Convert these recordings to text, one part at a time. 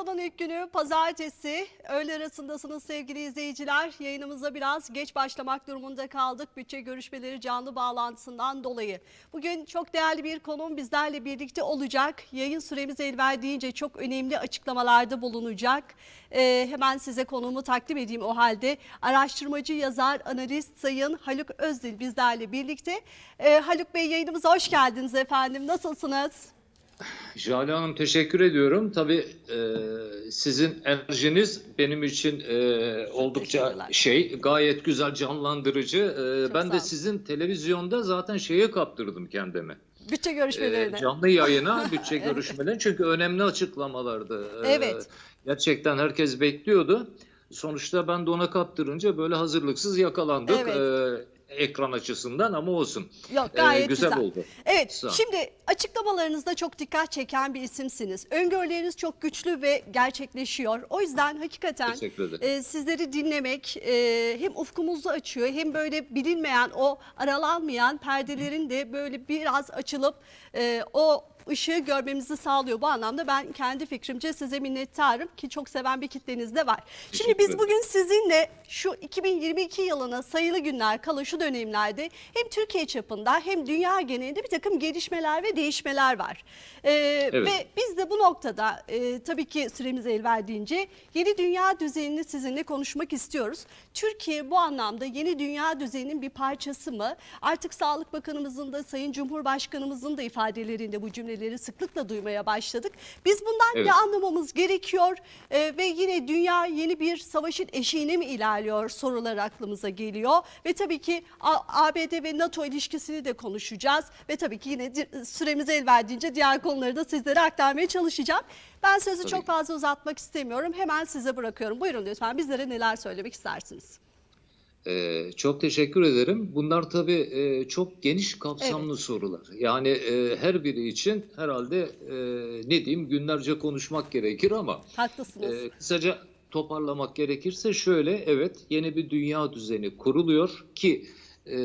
Haftanın ilk günü pazartesi. Öğle arasındasınız sevgili izleyiciler. Yayınımıza biraz geç başlamak durumunda kaldık. Bütçe görüşmeleri canlı bağlantısından dolayı. Bugün çok değerli bir konuğum bizlerle birlikte olacak. Yayın süremiz el verdiğince çok önemli açıklamalarda bulunacak. Ee, hemen size konuğumu takdim edeyim o halde. Araştırmacı, yazar, analist Sayın Haluk Özdil bizlerle birlikte. Ee, Haluk Bey yayınımıza hoş geldiniz efendim. Nasılsınız? Jale Hanım teşekkür ediyorum. Tabii e, sizin enerjiniz benim için e, oldukça şey gayet güzel canlandırıcı. E, Çok ben de sizin televizyonda zaten şeye kaptırdım kendimi. Bütçe E, görüşmelerine. canlı yayına bütçe görüşmeleri çünkü önemli açıklamalardı. E, Evet. Gerçekten herkes bekliyordu. Sonuçta ben de ona kaptırınca böyle hazırlıksız yakalandık. Evet. e, ekran açısından ama olsun. Yok E, gayet güzel, güzel. oldu. Evet Sağ şimdi açıklamalarınızda çok dikkat çeken bir isimsiniz. Öngörüleriniz çok güçlü ve gerçekleşiyor. O yüzden hakikaten e, sizleri dinlemek e, hem ufkumuzu açıyor hem böyle bilinmeyen o aralanmayan perdelerin de böyle biraz açılıp e, o ışığı görmemizi sağlıyor. Bu anlamda ben kendi fikrimce size minnettarım ki çok seven bir kitleniz de var. Şimdi biz bugün sizinle şu 2022 yılına sayılı günler kala şu dönemlerde hem Türkiye çapında hem dünya genelinde bir takım gelişmeler ve değişmeler var. Ee, Ve biz de bu noktada e, tabii ki süremiz el verdiğince yeni dünya düzenini sizinle konuşmak istiyoruz. Türkiye bu anlamda yeni dünya düzeninin bir parçası mı? Artık Sağlık Bakanımızın da Sayın Cumhurbaşkanımızın da ifadelerinde bu cümleleri sıklıkla duymaya başladık. Biz bundan Evet. ne anlamamız gerekiyor Ee, ve yine dünya yeni bir savaşın eşiğine mi ilerliyor sorular aklımıza geliyor ve tabii ki ABD ve NATO ilişkisini de konuşacağız ve tabii ki yine süremiz el verdiğince diğer konuları da sizlere aktarmaya çalışacağım. Ben sözü Tabii çok fazla uzatmak istemiyorum. Hemen size bırakıyorum. Buyurun lütfen bizlere neler söylemek istersiniz? Ee, çok teşekkür ederim. Bunlar tabii e, çok geniş kapsamlı sorular. Yani e, her biri için herhalde e, ne diyeyim günlerce konuşmak gerekir ama Haklısınız. e, kısaca toparlamak gerekirse şöyle evet yeni bir dünya düzeni kuruluyor ki e,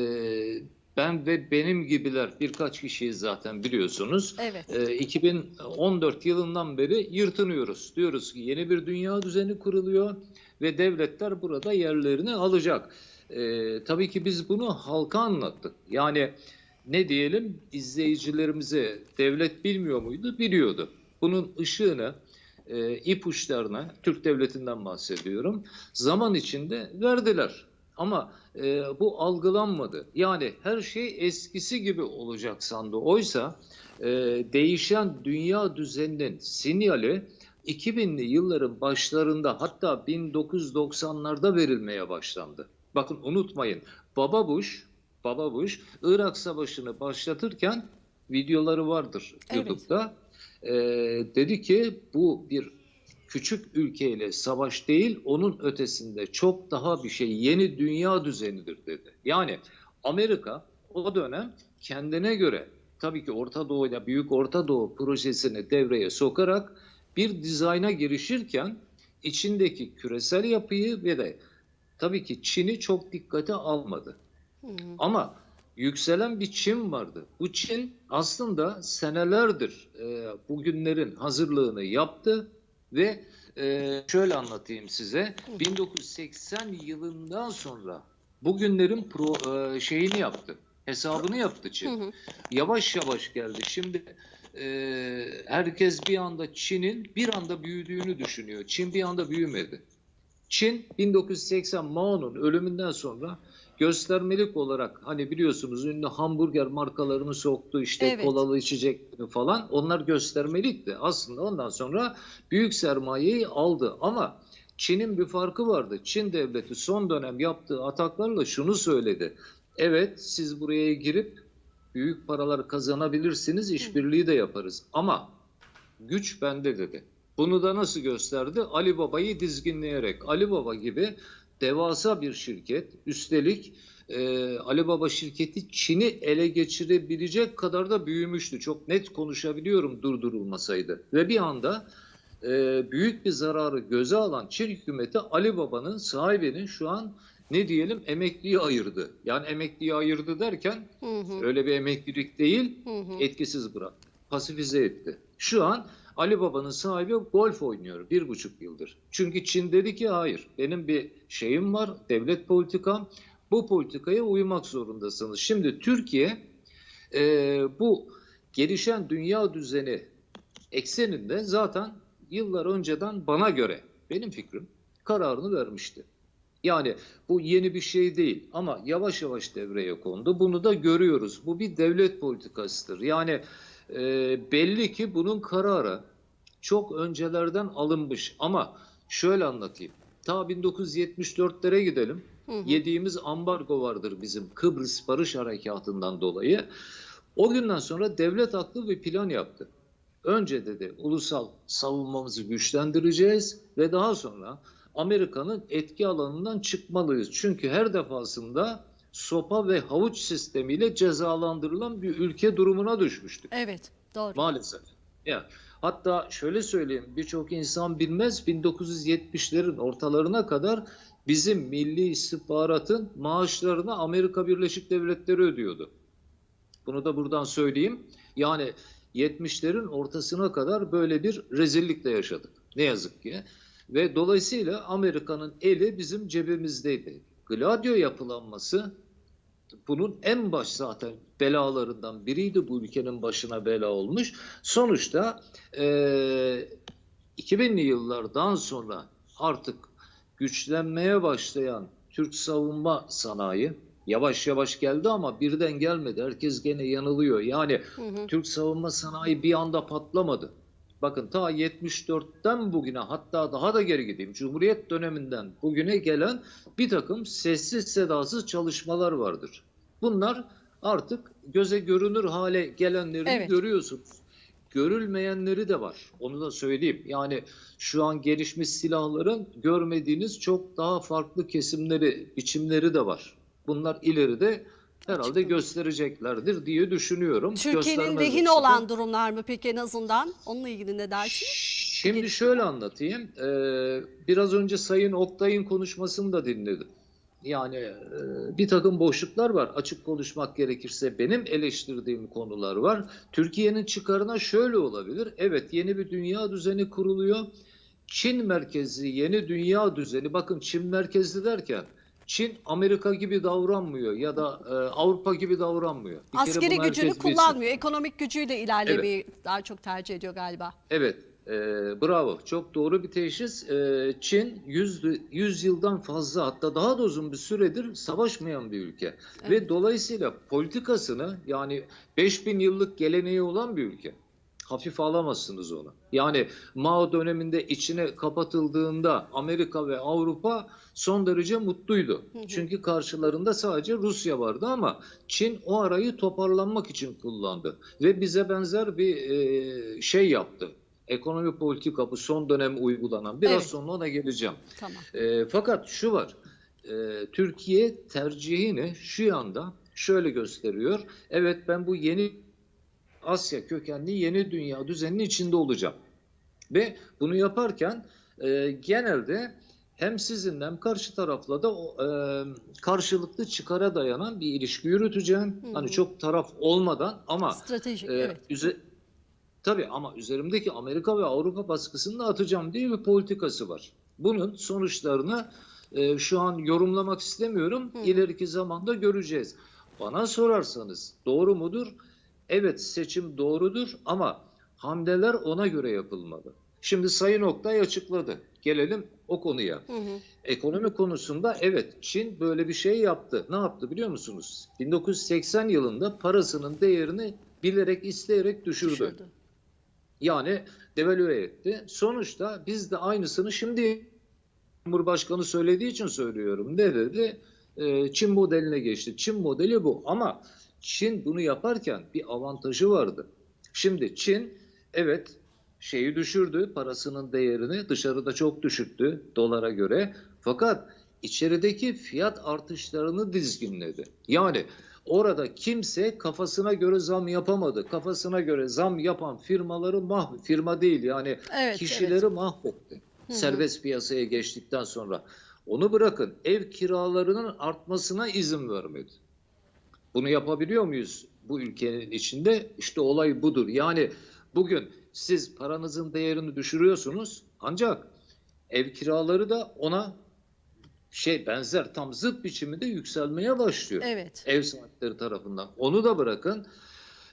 ben ve benim gibiler birkaç kişiyiz zaten biliyorsunuz. Evet. E, 2014 yılından beri yırtınıyoruz. Diyoruz ki yeni bir dünya düzeni kuruluyor ve devletler burada yerlerini alacak. E, tabii ki biz bunu halka anlattık. Yani ne diyelim izleyicilerimize devlet bilmiyor muydu? Biliyordu. Bunun ışığını, e, ipuçlarını, Türk devletinden bahsediyorum, zaman içinde verdiler. Ama e, bu algılanmadı. Yani her şey eskisi gibi olacak sandı. Oysa e, değişen dünya düzeninin sinyali 2000'li yılların başlarında hatta 1990'larda verilmeye başlandı. Bakın unutmayın Baba Bush, Baba Bush Irak Savaşı'nı başlatırken videoları vardır Evet. YouTube'da. E, dedi ki bu bir küçük ülkeyle savaş değil, onun ötesinde çok daha bir şey, yeni dünya düzenidir dedi. Yani Amerika o dönem kendine göre tabii ki Orta Doğu'yla Büyük Orta Doğu projesini devreye sokarak bir dizayna girişirken içindeki küresel yapıyı ve de tabii ki Çin'i çok dikkate almadı. Ama yükselen bir Çin vardı. Bu Çin aslında senelerdir e, bugünlerin hazırlığını yaptı ve e, şöyle anlatayım size. 1980 yılından sonra bugünlerin pro, e, şeyini yaptı. Hesabını yaptı Çin. Yavaş yavaş geldi. Şimdi e, herkes bir anda Çin'in bir anda büyüdüğünü düşünüyor. Çin bir anda büyümedi. Çin 1980 Mao'nun ölümünden sonra göstermelik olarak hani biliyorsunuz ünlü hamburger markalarını soktu işte Evet. kolalı içeceklerini falan onlar göstermelikti. Aslında ondan sonra büyük sermayeyi aldı ama Çin'in bir farkı vardı. Çin devleti son dönem yaptığı ataklarla şunu söyledi. Evet siz buraya girip büyük paralar kazanabilirsiniz, işbirliği de yaparız ama güç bende dedi. Bunu da nasıl gösterdi? Ali Baba'yı dizginleyerek. Ali Baba gibi devasa bir şirket. Üstelik e, Ali Baba şirketi Çin'i ele geçirebilecek kadar da büyümüştü. Çok net konuşabiliyorum durdurulmasaydı. Ve bir anda e, büyük bir zararı göze alan Çin hükümeti Ali Baba'nın sahibinin şu an ne diyelim emekliye ayırdı. Yani emekliye ayırdı derken Hı hı. öyle bir emeklilik değil Hı hı. etkisiz bıraktı. Pasifize etti. Şu an Ali Baba'nın sahibi golf oynuyor bir buçuk yıldır. Çünkü Çin dedi ki hayır benim bir şeyim var devlet politikam bu politikaya uymak zorundasınız. Şimdi Türkiye e, bu gelişen dünya düzeni ekseninde zaten yıllar önceden bana göre benim fikrim kararını vermişti. Yani bu yeni bir şey değil ama yavaş yavaş devreye kondu. Bunu da görüyoruz. Bu bir devlet politikasıdır. Yani e, belli ki bunun kararı çok öncelerden alınmış ama şöyle anlatayım. Ta 1974'lere gidelim. Yediğimiz ambargo vardır bizim Kıbrıs Barış Harekatı'ndan dolayı. O günden sonra devlet aklı bir plan yaptı. Önce dedi ulusal savunmamızı güçlendireceğiz ve daha sonra Amerika'nın etki alanından çıkmalıyız. Çünkü her defasında sopa ve havuç sistemiyle cezalandırılan bir ülke durumuna düşmüştük Evet, doğru. maalesef. Ya hatta şöyle söyleyeyim birçok insan bilmez 1970'lerin ortalarına kadar bizim milli istihbaratın maaşlarını Amerika Birleşik Devletleri ödüyordu. Bunu da buradan söyleyeyim. Yani 70'lerin ortasına kadar böyle bir rezillikle yaşadık. Ne yazık ki. Ve dolayısıyla Amerika'nın eli bizim cebimizdeydi. Gladio yapılanması bunun en baş zaten belalarından biriydi. Bu ülkenin başına bela olmuş. Sonuçta eee 2000'li yıllardan sonra artık güçlenmeye başlayan Türk savunma sanayi yavaş yavaş geldi ama birden gelmedi. Herkes gene yanılıyor. Yani Türk savunma sanayi bir anda patlamadı. Bakın ta 74'ten bugüne hatta daha da geri gideyim. Cumhuriyet döneminden bugüne gelen bir takım sessiz sedasız çalışmalar vardır. Bunlar artık göze görünür hale gelenlerini Evet. görüyorsunuz. Görülmeyenleri de var. Onu da söyleyeyim. Yani şu an gelişmiş silahların görmediğiniz çok daha farklı kesimleri, biçimleri de var. Bunlar ileride herhalde göstereceklerdir diye düşünüyorum. Türkiye'nin da- olan durumlar mı peki en azından? Onunla ilgili ne dersiniz? Şimdi şöyle anlatayım. Ee, biraz önce Sayın Oktay'ın konuşmasını da dinledim. Yani e, bir takım boşluklar var. Açık konuşmak gerekirse benim eleştirdiğim konular var. Türkiye'nin çıkarına şöyle olabilir. Evet yeni bir dünya düzeni kuruluyor. Çin merkezli yeni dünya düzeni. Bakın Çin merkezli derken Çin Amerika gibi davranmıyor ya da e, Avrupa gibi davranmıyor. Bir Askeri gücünü herkes bilsin. kullanmıyor. Ekonomik gücüyle ilerlemeyi daha çok tercih ediyor galiba. Evet, e, bravo. Çok doğru bir teşhis. E, Çin 100, 100 yıldan fazla hatta daha da uzun bir süredir savaşmayan bir ülke. Ve dolayısıyla politikasını yani 5000 yıllık geleneği olan bir ülke. Hafife alamazsınız onu. Yani Mao döneminde içine kapatıldığında Amerika ve Avrupa son derece mutluydu. Çünkü karşılarında sadece Rusya vardı ama Çin o arayı toparlanmak için kullandı. Ve bize benzer bir e, şey yaptı. Ekonomi politika bu son dönem uygulanan. Biraz Evet. sonra ona geleceğim. Tamam. E, fakat şu var. E, Türkiye tercihini şu anda şöyle gösteriyor. Evet ben bu yeni Asya kökenli yeni dünya düzeninin içinde olacağım. Ve bunu yaparken e, genelde hem sizinle hem karşı tarafla da e, karşılıklı çıkara dayanan bir ilişki yürüteceğim. Hani çok taraf olmadan ama Stratejik, e, evet. üze- tabii ama üzerimdeki Amerika ve Avrupa baskısını da atacağım diye bir politikası var. Bunun sonuçlarını e, şu an yorumlamak istemiyorum. İleriki zamanda göreceğiz. Bana sorarsanız doğru mudur? Evet seçim doğrudur ama hamleler ona göre yapılmalı. Şimdi Sayın Oktay açıkladı. Gelelim o konuya. Hı hı. Ekonomi konusunda evet Çin böyle bir şey yaptı. Ne yaptı biliyor musunuz? 1980 yılında parasının değerini bilerek isteyerek düşürdü. Düşürdü. Yani devalüe etti. Sonuçta biz de aynısını şimdi Cumhurbaşkanı söylediği için söylüyorum. Ne dedi? Ee, Çin modeline geçti. Çin modeli bu ama Çin bunu yaparken bir avantajı vardı. Şimdi Çin evet şeyi düşürdü, parasının değerini dışarıda çok düşürttü dolara göre. Fakat içerideki fiyat artışlarını dizginledi. Yani orada kimse kafasına göre zam yapamadı. Kafasına göre zam yapan firmaları mah firma değil yani Evet, kişileri mahvetti. Serbest piyasaya geçtikten sonra. Onu bırakın ev kiralarının artmasına izin vermedi. Bunu yapabiliyor muyuz bu ülkenin içinde? İşte olay budur. Yani bugün siz paranızın değerini düşürüyorsunuz ancak ev kiraları da ona şey benzer tam zıt biçimde yükselmeye başlıyor. Evet. Ev sahipleri tarafından. Onu da bırakın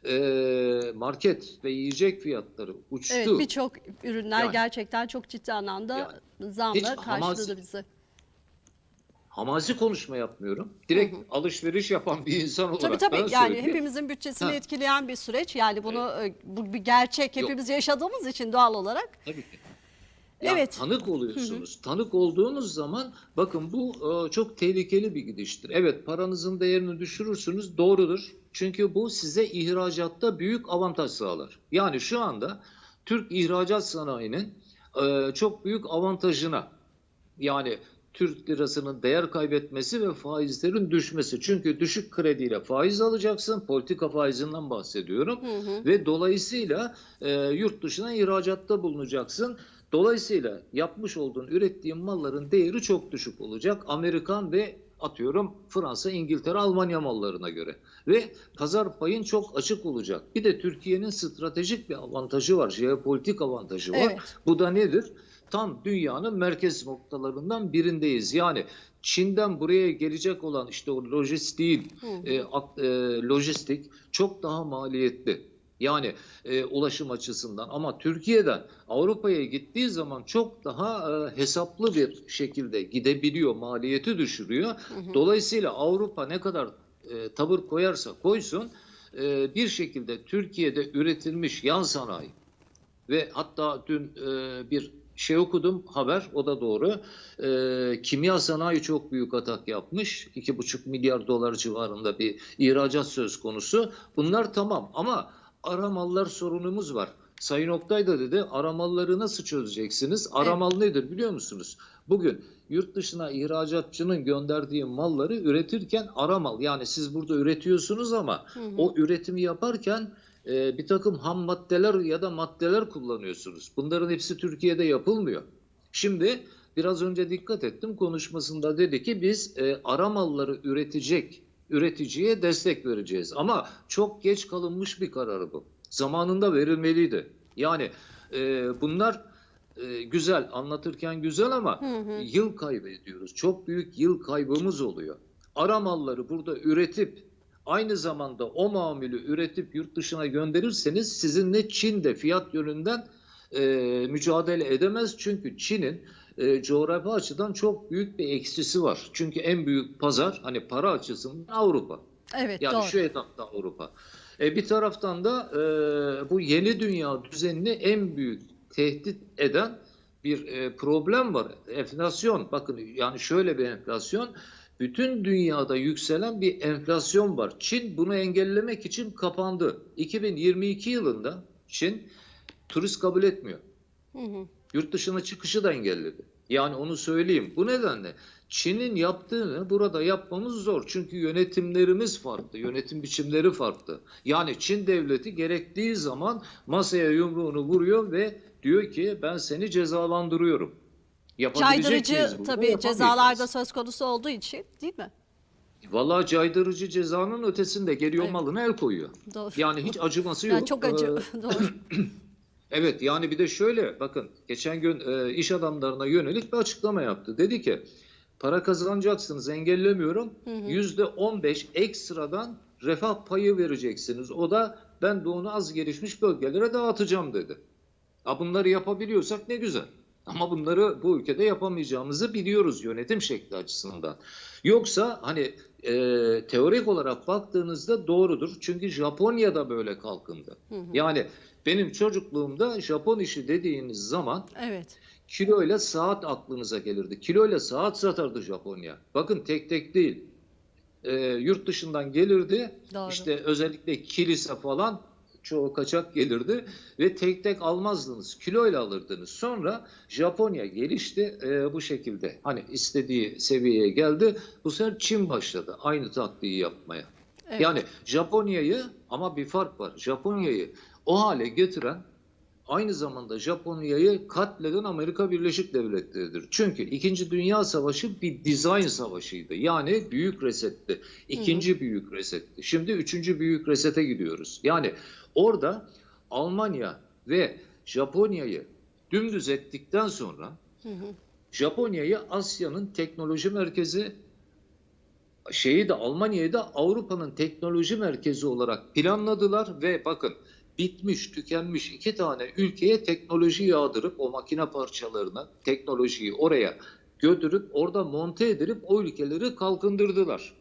eee, market ve yiyecek fiyatları uçtu. Evet birçok ürünler Yani- gerçekten çok ciddi anlamda Yani zamla karşıladı bizi. Hamazi konuşma yapmıyorum. Direkt alışveriş yapan bir insan olarak Tabii tabii yani söyleyeyim. hepimizin bütçesini Ha. etkileyen bir süreç. Yani bunu e, bu bir gerçek Yok. hepimiz yaşadığımız için doğal olarak. Tabii ki. Ya Evet. Tanık oluyorsunuz. Tanık olduğunuz zaman bakın bu e, çok tehlikeli bir gidiştir. Evet paranızın değerini düşürürsünüz doğrudur. Çünkü bu size ihracatta büyük avantaj sağlar. Yani şu anda Türk ihracat sanayinin e, çok büyük avantajına yani Türk lirasının değer kaybetmesi ve faizlerin düşmesi. Çünkü düşük krediyle faiz alacaksın. Politika faizinden bahsediyorum. Ve dolayısıyla e, yurt dışına ihracatta bulunacaksın. Dolayısıyla yapmış olduğun, ürettiğin malların değeri çok düşük olacak. Amerikan ve atıyorum Fransa, İngiltere, Almanya mallarına göre. Ve pazar payın çok açık olacak. Bir de Türkiye'nin stratejik bir avantajı var, jeopolitik avantajı var. Evet. Bu da nedir? Tam dünyanın merkez noktalarından birindeyiz. Yani Çin'den buraya gelecek olan işte o lojistiğin, e, e, lojistik çok daha maliyetli. Yani e, ulaşım açısından ama Türkiye'den Avrupa'ya gittiği zaman çok daha e, hesaplı bir şekilde gidebiliyor, maliyeti düşürüyor. Dolayısıyla Avrupa ne kadar e, tavır koyarsa koysun e, bir şekilde Türkiye'de üretilmiş yan sanayi ve hatta dün e, bir şey okudum haber o da doğru. E, kimya sanayi çok büyük atak yapmış. 2,5 milyar dolar civarında bir ihracat söz konusu. Bunlar tamam ama aramallar sorunumuz var. Sayın Oktay da dedi aramalları nasıl çözeceksiniz? Aramal nedir biliyor musunuz? Bugün yurt dışına ihracatçının gönderdiği malları üretirken aramal yani siz burada üretiyorsunuz ama o üretimi yaparken e, bir takım ham maddeler ya da maddeler kullanıyorsunuz. Bunların hepsi Türkiye'de yapılmıyor. Şimdi biraz önce dikkat ettim konuşmasında dedi ki biz e, ara malları üretecek üreticiye destek vereceğiz. Ama çok geç kalınmış bir karar bu. Zamanında verilmeliydi. Yani e, bunlar e, güzel anlatırken güzel ama yıl kaybediyoruz. Çok büyük yıl kaybımız oluyor. Ara malları burada üretip aynı zamanda o mamülü üretip yurt dışına gönderirseniz sizinle Çin'de fiyat yönünden e, mücadele edemez. Çünkü Çin'in e, coğrafi açıdan çok büyük bir eksisi var. Çünkü en büyük pazar hani para açısından Avrupa. Evet Yani doğru. şu etapta Avrupa. E, bir taraftan da e, bu yeni dünya düzenini en büyük tehdit eden bir e, problem var. Enflasyon. Bakın yani şöyle bir enflasyon. Bütün dünyada yükselen bir enflasyon var. Çin bunu engellemek için kapandı. 2022 yılında Çin turist kabul etmiyor. Yurt dışına çıkışı da engelledi. Yani onu söyleyeyim. Bu nedenle Çin'in yaptığını burada yapmamız zor. Çünkü yönetimlerimiz farklı, yönetim biçimleri farklı. Yani Çin devleti gerektiği zaman masaya yumruğunu vuruyor ve diyor ki ben seni cezalandırıyorum. Yapabilecek miyiz Caydırıcı bunu? tabii Yapamayacağız. cezalarda söz konusu olduğu için değil mi? Vallahi caydırıcı cezanın ötesinde geliyor Evet. malına el koyuyor. Doğru. Yani hiç acıması yok. Yani çok acı. Ee, doğru. Evet yani bir de şöyle bakın geçen gün e, iş adamlarına yönelik bir açıklama yaptı. Dedi ki para kazanacaksınız engellemiyorum. Yüzde 15 ekstradan refah payı vereceksiniz. O da ben de onu az gelişmiş bölgelere dağıtacağım dedi. Ha bunları yapabiliyorsak ne güzel. Ama bunları bu ülkede yapamayacağımızı biliyoruz yönetim şekli açısından. Yoksa hani e, teorik olarak baktığınızda doğrudur. Çünkü Japonya'da böyle kalkındı. Yani benim çocukluğumda Japon işi dediğiniz zaman Evet. kiloyla saat aklınıza gelirdi. Kiloyla saat satardı Japonya. Bakın tek tek değil. E, yurt dışından gelirdi. Doğru. İşte özellikle kilise falan çoğu kaçak gelirdi ve tek tek almazdınız. Kiloyla alırdınız. Sonra Japonya gelişti e, bu şekilde. Hani istediği seviyeye geldi. Bu sefer Çin başladı aynı taktiği yapmaya. Evet. Yani Japonya'yı ama bir fark var. Japonya'yı o hale getiren aynı zamanda Japonya'yı katleden Amerika Birleşik Devletleri'dir. Çünkü 2. Dünya Savaşı bir dizayn savaşıydı. Yani büyük resetti. İkinci büyük resetti. Şimdi üçüncü büyük resete gidiyoruz. Yani orada Almanya ve Japonya'yı dümdüz ettikten sonra Japonya'yı Asya'nın teknoloji merkezi şeyi de Almanya'yı da Avrupa'nın teknoloji merkezi olarak planladılar ve bakın bitmiş, tükenmiş iki tane ülkeye teknoloji yağdırıp o makine parçalarını, teknolojiyi oraya götürüp orada monte edilip o ülkeleri kalkındırdılar.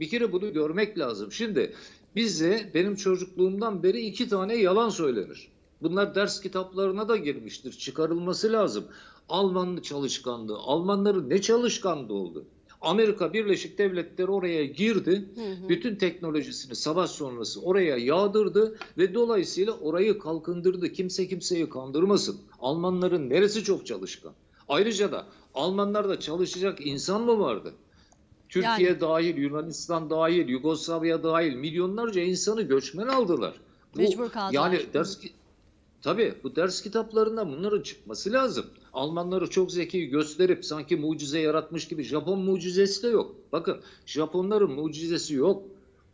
Bir kere bunu görmek lazım. Şimdi bize benim çocukluğumdan beri iki tane yalan söylenir. Bunlar ders kitaplarına da girmiştir. Çıkarılması lazım. Alman çalışkanlığı. Almanların ne çalışkanlığı oldu? Amerika Birleşik Devletleri oraya girdi. Bütün teknolojisini savaş sonrası oraya yağdırdı ve dolayısıyla orayı kalkındırdı. Kimse kimseyi kandırmasın. Almanların neresi çok çalışkan? Ayrıca da Almanlarda çalışacak insan mı vardı? Türkiye Yani. dahil, Yunanistan dahil, Yugoslavya dahil milyonlarca insanı göçmen aldılar. Bu, Mecbur kaldılar. Yani ders ki- Tabii bu ders kitaplarında bunların çıkması lazım. Almanları çok zeki gösterip sanki mucize yaratmış gibi Japon mucizesi de yok. Bakın Japonların mucizesi yok.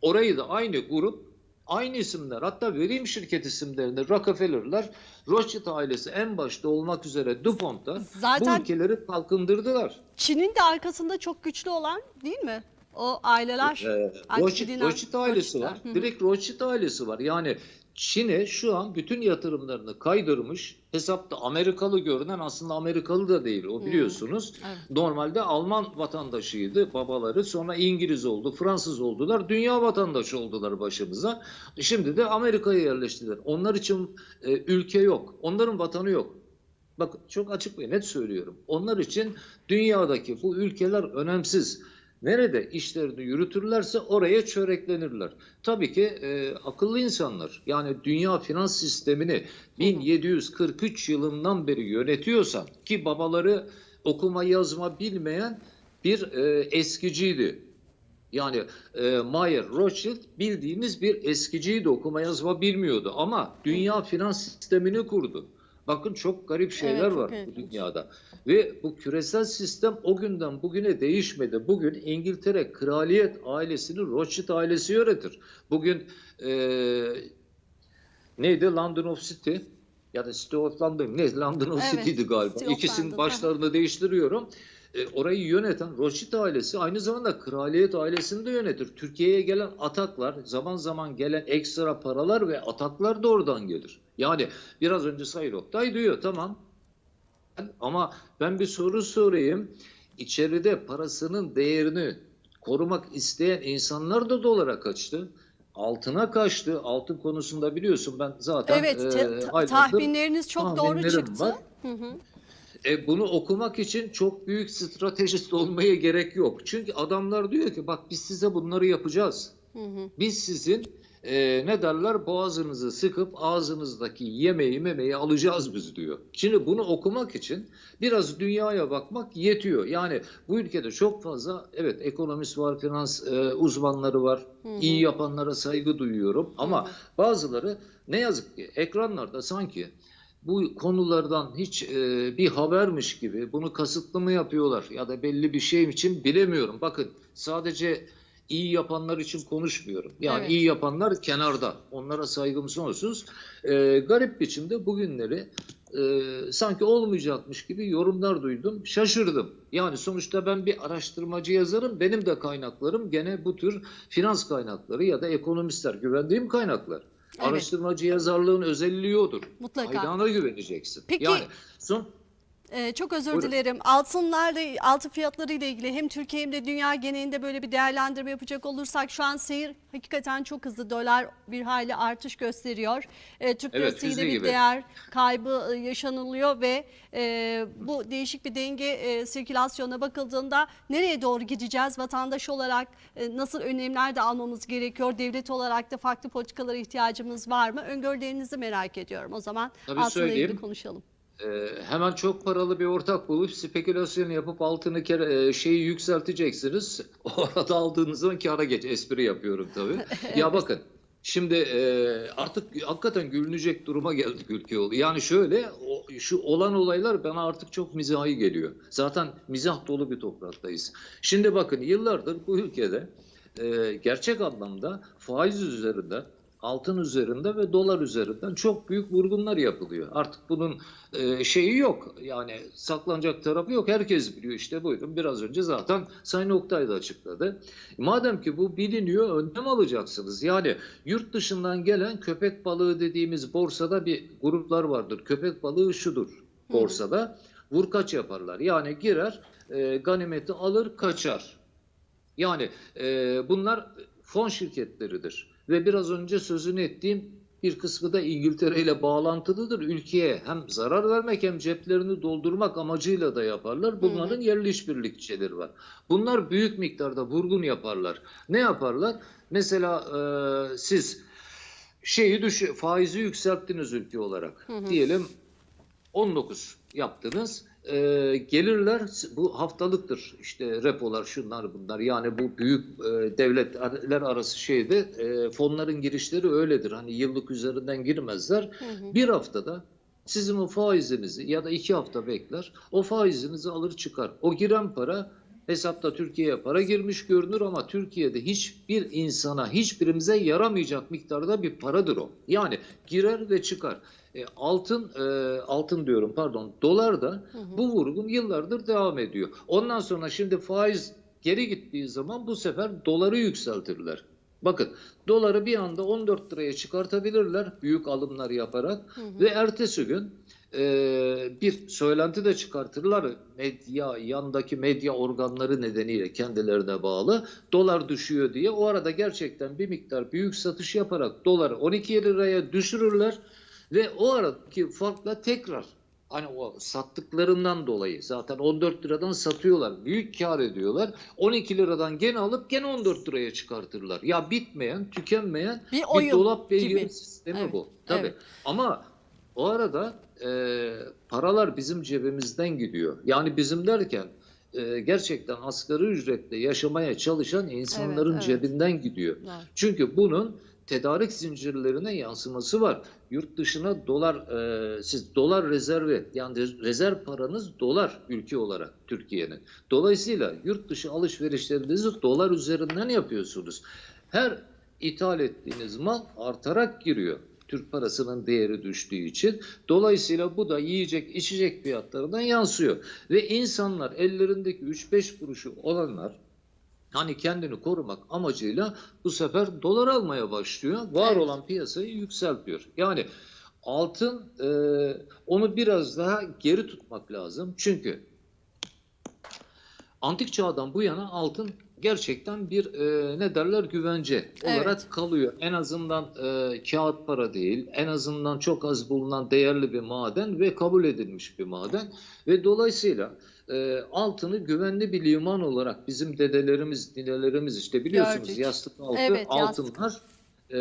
Orayı da aynı grup, aynı isimler hatta vereyim şirket isimlerini Rockefeller'lar, Rothschild ailesi en başta olmak üzere DuPont'ta Zaten- bu ülkeleri kalkındırdılar. Çin'in de arkasında çok güçlü olan değil mi? O aileler. Ee, Rothschild, Rothschild ailesi Rothschild'ler. var. Hı hı. Direkt Rothschild ailesi var. Yani Çin'e şu an bütün yatırımlarını kaydırmış. Hesapta Amerikalı görünen aslında Amerikalı da değil o biliyorsunuz. Evet. Normalde Alman vatandaşıydı babaları. Sonra İngiliz oldu, Fransız oldular. Dünya vatandaşı oldular başımıza. Şimdi de Amerika'ya yerleştiler. Onlar için e, ülke yok. Onların vatanı yok. Bak çok açık ve net söylüyorum. Onlar için dünyadaki bu ülkeler önemsiz. Nerede işlerini yürütürlerse oraya çöreklenirler. Tabii ki e, akıllı insanlar yani dünya finans sistemini 1743 yılından beri yönetiyorsan ki babaları okuma yazma bilmeyen bir e, eskiciydi. Yani e, Mayer Rothschild bildiğimiz bir eskiciydi okuma yazma bilmiyordu ama dünya finans sistemini kurdu. Bakın çok garip şeyler Evet, var bu ilginç. dünyada. Ve bu küresel sistem o günden bugüne değişmedi. Bugün İngiltere kraliyet ailesini Rothschild ailesi yönetir. Bugün e, neydi London of City ya da City of London ne London of Evet, City'di galiba. City İkisinin London, başlarını değiştiriyorum. E, orayı yöneten Rothschild ailesi aynı zamanda kraliyet ailesini de yönetir. Türkiye'ye gelen ataklar, zaman zaman gelen ekstra paralar ve ataklar da oradan gelir. Yani biraz önce Sayın Oktay diyor tamam ama ben bir soru sorayım. İçeride parasının değerini korumak isteyen insanlar da dolara kaçtı. Altına kaçtı. Altın konusunda biliyorsun ben zaten Evet, e, tahminleriniz çok doğru çıktı. var. Hı hı. E, bunu okumak için çok büyük stratejist olmaya gerek yok. Çünkü adamlar diyor ki bak biz size bunları yapacağız. Hı hı. Biz sizin e, ne derler boğazınızı sıkıp ağzınızdaki yemeği memeyi alacağız biz diyor. Şimdi bunu okumak için biraz dünyaya bakmak yetiyor. Yani bu ülkede çok fazla evet ekonomist var, finans e, uzmanları var. iyi yapanlara saygı duyuyorum ama bazıları ne yazık ki ekranlarda sanki bu konulardan hiç e, bir habermiş gibi bunu kasıtlı mı yapıyorlar ya da belli bir şey için bilemiyorum. Bakın sadece iyi yapanlar için konuşmuyorum. Yani Evet. iyi yapanlar kenarda. Onlara saygım sonsuz. E, garip biçimde bugünleri e, sanki olmayacakmış gibi yorumlar duydum. Şaşırdım. Yani sonuçta ben bir araştırmacı yazarım. Benim de kaynaklarım gene bu tür finans kaynakları ya da ekonomistler güvendiğim kaynaklar. Evet. Araştırmacı yazarlığın özelliği odur. Mutlaka. Kaynağına güveneceksin. Peki- Yani son Ee, çok özür Buyurun. dilerim. Altınlarla, altın fiyatları ile ilgili hem Türkiye hem de dünya genelinde böyle bir değerlendirme yapacak olursak şu an seyir hakikaten çok hızlı. Dolar bir hayli artış gösteriyor. Ee, Türk Evet, lirası yine füze bir gibi. değer kaybı e, yaşanılıyor ve e, bu değişik bir denge e, sirkülasyona bakıldığında nereye doğru gideceğiz? Vatandaş olarak e, nasıl önlemler de almamız gerekiyor? Devlet olarak da farklı politikalara ihtiyacımız var mı? Öngörülerinizi merak ediyorum. O zaman Tabii altınla ilgili söyleyeyim. konuşalım. E, hemen çok paralı bir ortak bulup spekülasyon yapıp altını kere, e, şeyi yükselteceksiniz. Orada aldığınız zaman kâra geç. Espri yapıyorum tabii. Ya bakın şimdi e, artık hakikaten gülünecek duruma geldik ülke oldu. Yani şöyle o, şu olan olaylar bana artık çok mizahi geliyor. Zaten mizah dolu bir topraktayız. Şimdi bakın yıllardır bu ülkede e, gerçek anlamda faiz üzerinde altın üzerinde ve dolar üzerinden çok büyük vurgunlar yapılıyor. Artık bunun e, şeyi yok. Yani saklanacak tarafı yok. Herkes biliyor işte buyurun. Biraz önce zaten Sayın Oktay da açıkladı. Madem ki bu biliniyor önlem alacaksınız. Yani yurt dışından gelen köpek balığı dediğimiz borsada bir gruplar vardır. Köpek balığı şudur borsada. Vurkaç yaparlar. Yani girer e, ganimeti alır kaçar. Yani e, bunlar fon şirketleridir. Ve biraz önce sözünü ettiğim bir kısmı da İngiltere ile bağlantılıdır. Ülkeye hem zarar vermek hem ceplerini doldurmak amacıyla da yaparlar. Bunların yerli işbirlikçileri var. Bunlar büyük miktarda vurgun yaparlar. Ne yaparlar? Mesela e, siz şeyi düş faizi yükselttiniz ülke olarak. Diyelim 19 yaptınız. Ee, gelirler bu haftalıktır. İşte repolar şunlar bunlar. Yani bu büyük e, devletler arası şeyde e, fonların girişleri öyledir. Hani yıllık üzerinden girmezler. Bir haftada sizin o faizinizi ya da iki hafta bekler. O faizinizi alır çıkar. O giren para hesapta Türkiye'ye para girmiş görünür ama Türkiye'de hiçbir insana hiçbirimize yaramayacak miktarda bir paradır o yani girer ve çıkar e, altın e, altın diyorum pardon dolar da bu vurgun yıllardır devam ediyor. Ondan sonra şimdi faiz geri gittiği zaman bu sefer doları yükseltirler. Bakın doları bir anda 14 liraya çıkartabilirler büyük alımlar yaparak ve ertesi gün e, bir söylenti de çıkartırlar medya yandaki medya organları nedeniyle kendilerine bağlı dolar düşüyor diye o arada gerçekten bir miktar büyük satış yaparak doları 12 liraya düşürürler ve o aradaki farkla tekrar hani o sattıklarından dolayı zaten 14 liradan satıyorlar. Büyük kar ediyorlar. 12 liradan gene alıp gene 14 liraya çıkartırlar. Ya bitmeyen, tükenmeyen Bir bir, dolap beygiri sistemi Evet, bu. Tabii. evet. Ama o arada e, paralar bizim cebimizden gidiyor. Yani bizim derken e, gerçekten asgari ücretle yaşamaya çalışan insanların evet. cebinden gidiyor. Doğru. Çünkü bunun tedarik zincirlerine yansıması var. Yurt dışına dolar, e, siz dolar rezervi yani rezerv paranız dolar ülke olarak Türkiye'nin. Dolayısıyla yurt dışı alışverişlerinizi dolar üzerinden yapıyorsunuz. Her ithal ettiğiniz mal artarak giriyor. Türk parasının değeri düştüğü için. Dolayısıyla bu da yiyecek içecek fiyatlarına yansıyor. Ve insanlar ellerindeki 3-5 kuruşu olanlar hani kendini korumak amacıyla bu sefer dolar almaya başlıyor. Var Evet. olan piyasayı yükseltiyor. Yani altın e, onu biraz daha geri tutmak lazım. Çünkü antik çağdan bu yana altın gerçekten bir e, ne derler güvence olarak Evet. kalıyor. En azından e, kağıt para değil, en azından çok az bulunan değerli bir maden ve kabul edilmiş bir maden ve dolayısıyla e, altını güvenli bir liman olarak bizim dedelerimiz, ninelerimiz işte biliyorsunuz Gördük. yastık altı Evet, yastık. altınlar e,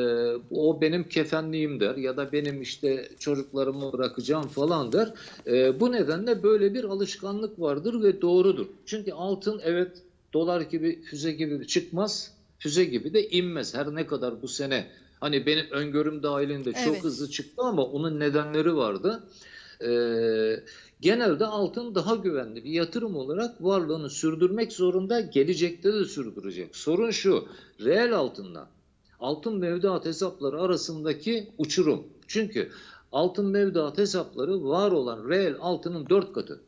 o benim kefenliğim der ya da benim işte çocuklarımı bırakacağım falan der. E, bu nedenle böyle bir alışkanlık vardır ve doğrudur. Çünkü altın evet dolar gibi füze gibi çıkmaz, füze gibi de inmez. Her ne kadar bu sene hani benim öngörüm dahilinde çok Evet. hızlı çıktı ama onun nedenleri vardı. E, genelde altın daha güvenli bir yatırım olarak varlığını sürdürmek zorunda, gelecekte de sürdürecek. Sorun şu, reel altınla altın mevduat hesapları arasındaki uçurum. Çünkü altın mevduat hesapları var olan reel altının dört katı.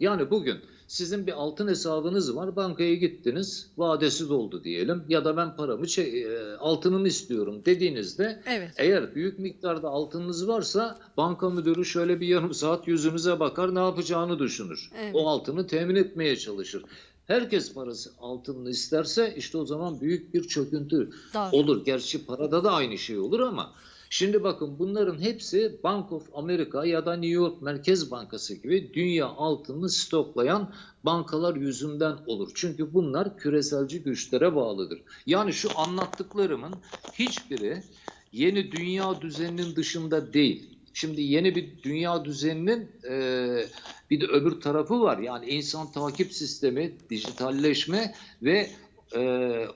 Yani bugün sizin bir altın hesabınız var, bankaya gittiniz, vadesi doldu diyelim ya da ben paramı, e, altınımı istiyorum dediğinizde Evet. eğer büyük miktarda altınınız varsa banka müdürü şöyle bir yarım saat yüzünüze bakar ne yapacağını düşünür. Evet. O altını temin etmeye çalışır. Herkes parası altınını isterse işte o zaman büyük bir çöküntü Doğru. olur. Gerçi parada da aynı şey olur ama şimdi bakın bunların hepsi Bank of America ya da New York Merkez Bankası gibi dünya altını stoklayan bankalar yüzünden olur. Çünkü bunlar küreselci güçlere bağlıdır. Yani şu anlattıklarımın hiçbiri yeni dünya düzeninin dışında değil. Şimdi yeni bir dünya düzeninin e, bir de öbür tarafı var. Yani insan takip sistemi, dijitalleşme ve e,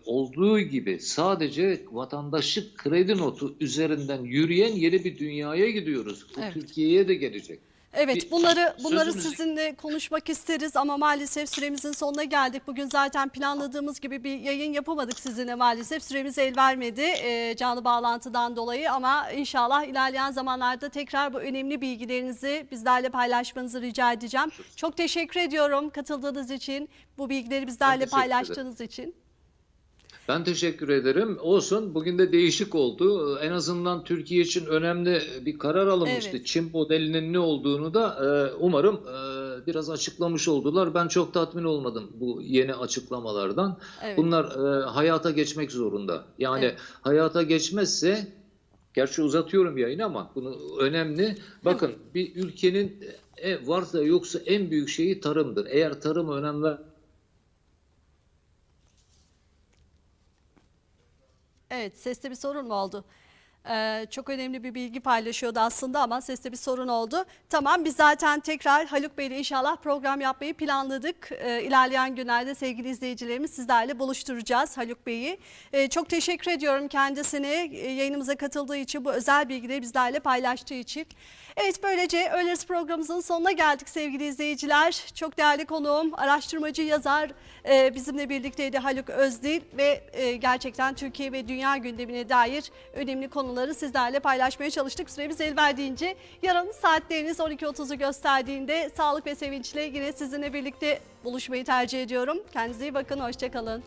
olduğu gibi sadece vatandaşlık kredi notu üzerinden yürüyen yeni bir dünyaya gidiyoruz. Bu Evet. Türkiye'ye de gelecek. Evet bunları bunları sizinle konuşmak isteriz ama maalesef süremizin sonuna geldik. Bugün zaten planladığımız gibi bir yayın yapamadık sizinle maalesef. Süremiz el vermedi e, canlı bağlantıdan dolayı ama inşallah ilerleyen zamanlarda tekrar bu önemli bilgilerinizi bizlerle paylaşmanızı rica edeceğim. Çok teşekkür ediyorum katıldığınız için, bu bilgileri bizlerle paylaştığınız için. Ben teşekkür ederim. Olsun. Bugün de değişik oldu. En azından Türkiye için önemli bir karar alınmıştı. Evet. Çin modelinin ne olduğunu da e, umarım e, biraz açıklamış oldular. Ben çok tatmin olmadım bu yeni açıklamalardan. Evet. Bunlar e, hayata geçmek zorunda. Yani Evet. hayata geçmezse Gerçi uzatıyorum yayını ama bunu önemli. Bakın bir ülkenin e, varsa yoksa en büyük şeyi tarımdır. Eğer tarıma önem ver Evet, seste bir sorun mu oldu? Ee, çok önemli bir bilgi paylaşıyordu aslında ama seste bir sorun oldu. Tamam biz zaten tekrar Haluk Bey ile inşallah program yapmayı planladık. Ee, ilerleyen günlerde sevgili izleyicilerimiz sizlerle buluşturacağız Haluk Bey'i. Ee, çok teşekkür ediyorum kendisine e, yayınımıza katıldığı için bu özel bilgileri bizlerle paylaştığı için. Evet böylece Öğlesi programımızın sonuna geldik sevgili izleyiciler. Çok değerli konuğum araştırmacı yazar e, bizimle birlikteydi Haluk Özdil ve e, gerçekten Türkiye ve dünya gündemine dair önemli konuları sizlerle paylaşmaya çalıştık. Süremiz el verdiğince yarın saatleriniz 12.30'u gösterdiğinde sağlık ve sevinçle yine sizinle birlikte buluşmayı tercih ediyorum. Kendinize iyi bakın, hoşçakalın.